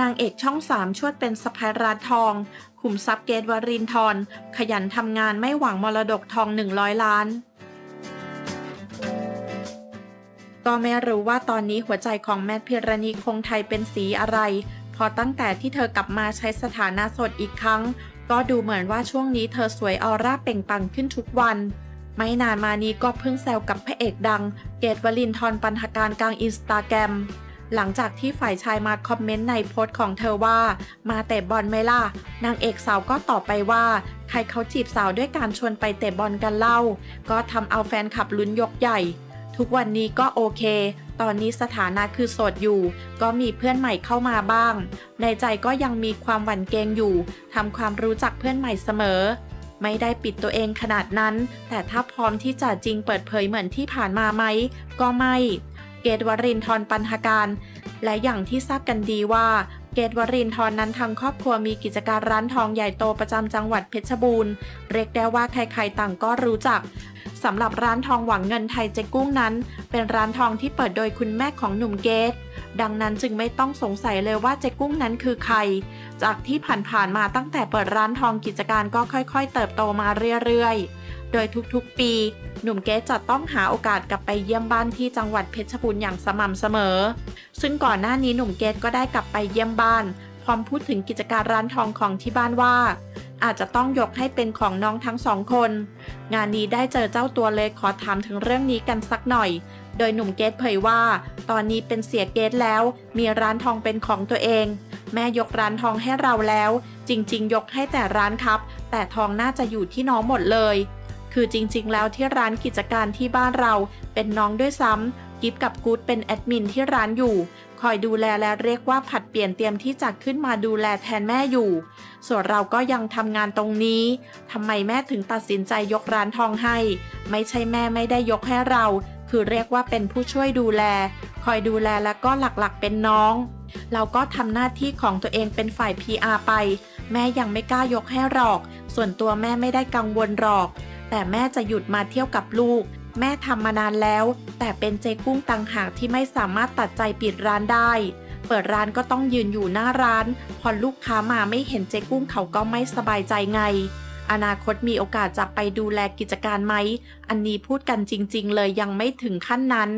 นางเอกช่องสามชวดเป็นสะพายร้านทอง ขุมทรัพย์เกตวรินทร์ขยันทำงานไม่หวังมรดกทอง 100 ล้าน ก็ไม่รู้ว่าตอนนี้หัวใจของแมทพิรณีคงไทยเป็นสีอะไร พอตั้งแต่ที่เธอกลับมาใช้สถานะสดอีกครั้ง ก็ดูเหมือนว่าช่วงนี้เธอสวยออร่าเปล่งปลังขึ้นทุกวัน ไม่นานมานี้ก็เพิ่งแซวกับพระเอกดัง เกตวลินทร์ปันธการกลางอินสตาแกรมหลังจากที่ฝ่ายชายมาคอมเมนต์ในโพสต์ของเธอว่า มาเตะบอลไหมล่ะ นางเอกสาวก็ตอบไปว่า ใครเขาจีบสาวด้วยการชวนไปเตะบอลกันเล่า ก็ทำเอาแฟนคลับลุ้นยกใหญ่ ทุกวันนี้ก็โอเค ตอนนี้สถานะคือโสดอยู่ ก็มีเพื่อนใหม่เข้ามาบ้าง ในใจก็ยังมีความหวั่นเกรงอยู่ทำความรู้จักเพื่อนใหม่เสมอ ไม่ได้ปิดตัวเองขนาดนั้น แต่ถ้าพร้อมที่จะจริงเปิดเผยเหมือนที่ผ่านมาไหม ก็ไม่ เกตวรินทร์ปันธการ และอย่างที่ทราบกันดีว่าเกตวรินทร์นั้นทางครอบครัวมีกิจการร้านทองใหญ่โตประจำจังหวัดเพชรบูรณ์ เรียกได้ว่าใครๆต่างก็รู้จักสำหรับร้านทองหวังเงินไทยเจ๊กุ้งนั้น เป็นร้านทองที่เปิดโดยคุณแม่ของหนุ่มเกต ดังนั้นจึงไม่ต้องสงสัยเลยว่าเจ๊กุ้งนั้นคือใคร จากที่ผ่านๆมาตั้งแต่เปิดร้านทองกิจการก็ค่อยๆ เติบโตมาเรื่อยๆ โดยทุกๆ ปี หนุ่มเกตจะต้องหาโอกาสกลับไปเยี่ยมบ้านที่จังหวัดเพชรบูรณ์อย่างสม่ำเสมอ ซึ่งก่อนหน้านี้หนุ่มเกตก็ได้กลับไปเยี่ยมบ้าน พร้อมพูดถึงกิจการร้านทองของที่บ้านว่า อาจจะต้องยกให้เป็นของน้องทั้งสองคน งานนี้ได้เจอเจ้าตัวเลยขอถามถึงเรื่องนี้กันสักหน่อย โดยหนุ่มเกตเผยว่า ตอนนี้เป็นเสียเกตแล้ว มีร้านทองเป็นของตัวเอง แม่ยกร้านทองให้เราแล้ว จริง ๆ ยกให้แต่ร้านครับ แต่ทองน่าจะอยู่ที่น้องหมดเลย คือจริง ๆ แล้วที่ร้านกิจการที่บ้านเราเป็นน้องด้วยซ้ำ กิฟกับกู๊ดเป็นแอดมินที่ร้านอยู่ คอยดูแลและเรียกว่าผัดเปลี่ยนเตรียมที่จะขึ้นมาดูแลแทนแม่อยู่ ส่วนเราก็ยังทำงานตรงนี้ทำไมแม่ถึงตัดสินใจยกร้านทองให้ ไม่ใช่แม่ไม่ได้ยกให้เรา คือเรียกว่าเป็นผู้ช่วยดูแล คอยดูแลแล้วก็หลักๆเป็นน้อง เราก็ทำหน้าที่ของตัวเองเป็นฝ่าย PR ไป แม่ยังไม่กล้ายกให้หรอก ส่วนตัวแม่ไม่ได้กังวลหรอก แต่แม่จะหยุดมาเที่ยวกับลูก แม่ทำมานานแล้ว แต่เป็นเจ๊กุ้งต่างหากที่ไม่สามารถตัดใจปิดร้านได้ เปิดร้านก็ต้องยืนอยู่หน้าร้าน พอลูกค้ามาไม่เห็นเจ๊กุ้งเขาก็ไม่สบายใจไง อนาคตมีโอกาสจะไปดูแลกิจการไหม อันนี้พูดกันจริง ๆ เลยยังไม่ถึงขั้นนั้น